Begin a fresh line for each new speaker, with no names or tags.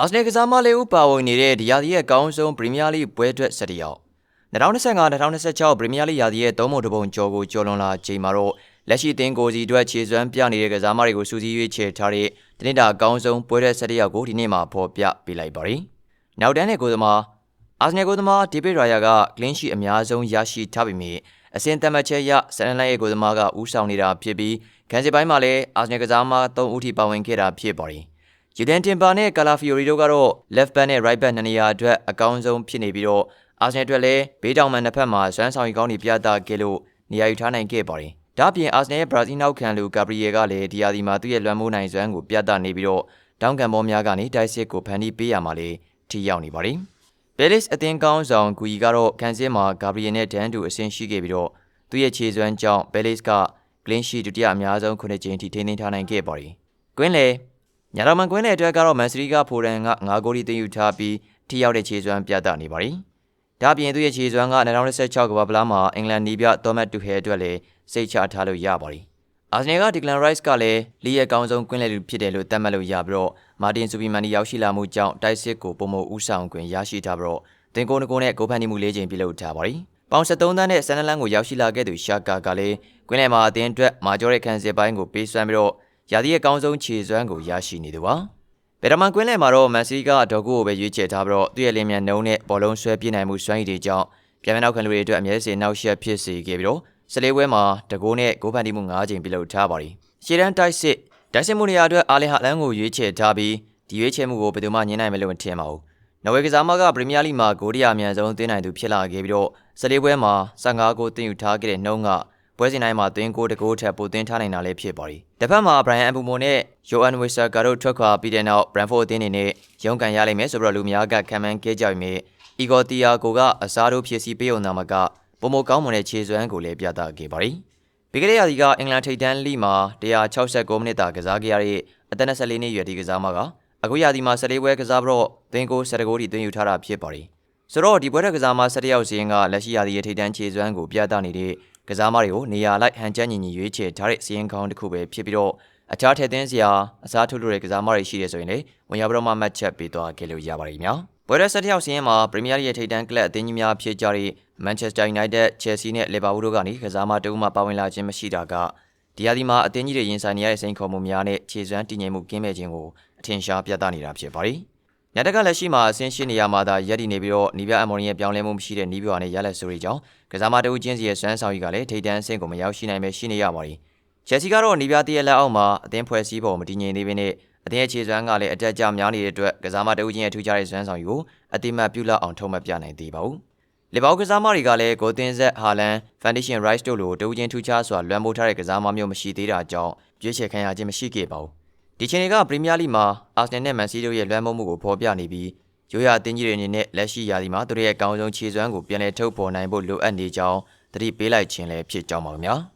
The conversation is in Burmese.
အာဆနယ်ကစားမလေးဦးပါဝင်နေတဲ့ဒီရာသီရဲ့အကောင်းဆုံးပရီးမီးယားလိပွဲအတွက်၁၁ရောက်2025-2026ပရီးမီးယားလိရာသီရဲ့သုံးပုံတစ်ပုံကျော်ကိုကျော်လွန်လာချိန်မှာတော့လက်ရှိအသင်းကိုစီအတွက်ခြေစွမ်းပြနေတဲ့ကစားမတွေကိုစူးစီးရွေးချယ်ထားတဲ့တနင်္လာအကောင်းဆုံးပွဲတဲ့၁၁ရောက်ကိုဒီနေ့မှာဖော်ပြပေးလိုက်ပါရယ်။နောက်တန်းတဲ့ကိုသမားအာဆနယ်ကိုသမားဒေးဗစ်ရာယာကကလင်းရှိအများဆုံးရရှိထားပေမဲ့အစင်တမတ်ချက်ရဆန်လန်ရဲ့ကိုသမားကဦးဆောင်နေတာဖြစ်ပြီးခန်းစစ်ပိုင်းမှာလည်းအာဆနယ်ကစားမ၃ဦးထိပါဝင်ခဲ့တာဖြစ်ပါတယ်။ ယူဒန်တင်ပါနဲ့ကာလာဖီယိုရီတို့ကတော့ left back နဲ့ right back နှစ်နေရာအတွက်အကောင်းဆုံးဖြစ်နေပြီးတော့အာဆနယ်အတွက်လည်းဘေးတောင်မှန်နှစ်ဖက်မှာစွမ်းဆောင်ရည်ကောင်းတွေပြသခဲ့လို့နေရာယူထားနိုင်ခဲ့ပါတယ်။ဒါ့အပြင်အာဆနယ်ရဲ့ဘရာဇီးနောက်ခံလူဂါဘရီယယ်ကလည်းဒီယာဒီမှာသူ့ရဲ့လွှမ်းမိုးနိုင်စွမ်းကိုပြသနေပြီးတော့တောင်းကန်ဘောများကနေတိုက်စစ်ကိုဖန်တီးပေးရမှာလေထိရောက်နေပါတယ်။ဘဲလစ်အသင်းကောင်းဆောင်ဂူကြီးကတော့ကန်ဆစ်မှာဂါဘရီယယ်နဲ့ဒန်တူအဆင့်ရှိခဲ့ပြီးတော့သူ့ရဲ့ခြေစွမ်းကြောင့်ဘဲလစ်ကဂလင်းရှိဒုတိယအများဆုံးခုနှစ်ကြိမ်ထိထိန်းသိမ်းထားနိုင်ခဲ့ပါတယ်။ကွင်းလေ ညာတော်မန်ကွင်းလေအတွက်ကတော့မန်စတီကဖိုရန်က9ဂိုးထိသိမ်းယူထားပြီးထိရောက်တဲ့ခြေစွမ်းပြသနေပါတယ်။ဒါ့အပြင်သူ့ရဲ့ခြေစွမ်းက2016ကမ္ဘာ့ဖလားမှာအင်္ဂလန်နီးပြသောမတ်တူဟဲအတွက်လည်းစိတ်ချထားလို့ရပါတယ်။အာဆနယ်ကဒီကလန်ရိုက်စ်ကလည်းလီရဲ့အကောင်းဆုံးကွင်းလေလူဖြစ်တယ်လို့သတ်မှတ်လို့ရပြီးတော့မာတင်ဆူပီမန်ဒီရောက်ရှိလာမှုကြောင့်တိုက်စစ်ကိုပုံမဦးဆောင်ခွင့်ရရှိထားပြီးတော့တင်ကိုနကိုနဲ့ဂိုးဖန်တီမှု၄ချိန်ပြုလုပ်ထားပါတယ်။ပေါင်73သန်းနဲ့ဆန်နလန်ကိုရောက်ရှိလာခဲ့သူရှာကာကလည်းကွင်းလယ်မှာအသင်းအတွက်မာကျော်ရဲ့ခံစစ်ပိုင်းကိုပေးစွမ်းပြီးတော့ ရာသီရဲ့အကောင်းဆုံးခြေစွမ်းကိုရရှိနေသူပါ။ဗေဒမန်ကွင်းလယ်မှာတော့မန်စီးကဒေါ်ကူကိုပဲရွေးချယ်ထားပြီးတော့သူ့ရဲ့လင်းမြန်နှုံးနဲ့ဘောလုံးဆွဲပြနိုင်မှုစွမ်းရည်တွေကြောင့်ပြန်မနောက်ခံလူတွေအတွက်အမြဲစေနောက်ရှက်ဖြစ်စေခဲ့ပြီးတော့စလေးဝဲမှာတကိုးနဲ့ဂိုးဖန်တီမှု၅ချိန်ပြုလုပ်ထားပါတယ်။ရှေ့တန်းတိုက်စစ်တိုက်စစ်မှုနေရာအတွက်အာလင်ဟာလန်ကိုရွေးချယ်ထားပြီးဒီရွေးချယ်မှုကိုဘယ်သူမှညှင်းနိုင်မယ်လို့မထင်ပါဘူး။နော်ဝေကစားမကပရီးမီးယားလိမှာဂိုးတရာအမြန်ဆုံးသွင်းနိုင်သူဖြစ်လာခဲ့ပြီးတော့စလေးပွဲမှာ15ဂိုးသွင်းယူထားခဲ့တဲ့နှုံးက ပွဲစဉ်တိုင်းမှာသွင်းဂိုးတကိုးထက်ပိုသွင်းထားနိုင်တာလည်းဖြစ်ပါတယ်။တစ်ဖက်မှာဘရိုင်အန်ဘူမိုနဲ့ယိုအန်ဝီဆာကာတို့ထွက်ခွာပြီးတဲ့နောက်ဘရန်ဖို့အသင်းနေနဲ့ရုန်းကန်ရလိမ့်မယ်ဆိုပြီးတော့လူများကခံမှန်းခဲ့ကြပေမဲ့အီဂိုတီယာကိုကအစားတို့ဖြစ်စီပေးုံနာမကပုံမကောင်းမွန်တဲ့ခြေစွမ်းကိုလည်းပြသခဲ့ပါတယ်။ပြီးခဲ့တဲ့ရာသီကအင်္ဂလန်ထိပ်တန်းလိမှာ169မိနစ်တာကစားခဲ့ရတဲ့အသက်24နှစ်အရွယ်ဒီကစားမကအခုရာသီမှာ14ပွဲကစားပြီးတော့သင်ကို17ဂိုးထိသွင်းယူထားတာဖြစ်ပါတယ်။ဆိုတော့ဒီပွဲတဲ့ကစားမ17ယောက်စီရင်ကလက်ရှိရာသီရဲ့ထိပ်တန်းခြေစွမ်းကိုပြသနေတဲ့ ကစားမတွေကိုနေရာလိုက်ဟန်ချက်ညီညီရွေးချယ်ထားတဲ့စီရင်ကောင်းတစ်ခုပဲဖြစ်ပြီးတော့အခြားထည့်သွင်းစရာအစားထိုးလို့တဲ့ကစားမတွေရှိတယ်ဆိုရင်လေဝင်ရောက်ပြီးတော့မှမှတ်ချက်ပေးသွားခဲ့လို့ရပါတယ်ခင်ဗျာ။ပွဲတဲ့17ယောက်စီရင်မှာပရီးမီးယားရဲ့ထိပ်တန်းကလပ်အသင်းကြီးများဖြစ်ကြတဲ့မန်ချက်စတာယူနိုက်တက်၊ချယ်ဆီနဲ့လီဗာပူးတို့ကနေကစားမတအုပ်မှပါဝင်လာခြင်းမရှိတာကဒီယာဒီမှာအသင်းကြီးတွေရင်ဆိုင်နေရတဲ့စိန်ခေါ်မှုများနဲ့ခြေစွမ်းတည်ငြိမ်မှုကင်းမဲ့ခြင်းကိုအထင်ရှားပြသနေတာဖြစ်ပါတယ်။ ညတကလက်ရှိမှာအဆင်းရှိနေရမှာသာရက်တည်နေပြီးတော့နီးပြအမော်ရီရဲ့ပြောင်းလဲမှုမရှိတဲ့နီးပြာနဲ့ရလက်ဆိုတွေကြောင့်ကစားမတအုပ်ချင်းစီရဲ့စွမ်းဆောင်ရည်ကလည်းထိပ်တန်းအဆင့်ကိုမရောက်ရှိနိုင်ပဲရှိနေရပါတယ်။ချယ်ဆီကတော့နီးပြတရဲ့လက်အောက်မှာအသင်းဖွဲ့စည်းပုံမတည်ငြိမ်သေးဘဲနဲ့အသင်းရဲ့ခြေစွမ်းကလည်းအတက်အကျများနေတဲ့အတွက်ကစားမတအုပ်ချင်းရဲ့ထူးခြားတဲ့စွမ်းဆောင်ရည်ကိုအတိမတ်ပြုလောက်အောင်ထုံးမပြနိုင်သေးပါဘူး။လီဗာပူးကစားမတွေကလည်းဂိုသင်းဆက်ဟာလန်ဖန်ဒီရှင်ရိုက်စ်တို့လိုတဦးချင်းထူးခြားစွာလွှမ်းမိုးထားတဲ့ကစားမမျိုးမရှိသေးတာကြောင့်ရွေးချယ်ခံရခြင်းမရှိခဲ့ပါဘူး။ ဒီချိန်တွေကပရီးမီးယားလိမှာအာဆနယ်နဲ့မန်စီးတို့ရဲ့လွှမ်းမိုးမှုကိုဖော်ပြနေပြီးရိုးရာအသင်းကြီးတွေအနေနဲ့လက်ရှိရာသီမှာသူတို့ရဲ့အကောင်းဆုံးခြေစွမ်းကိုပြန်လည်ထုတ်ဖော်နိုင်ဖို့လိုအပ်နေကြောင်းသတိပေးလိုက်ခြင်းလည်းဖြစ်ကြောင်းပါခင်ဗျာ။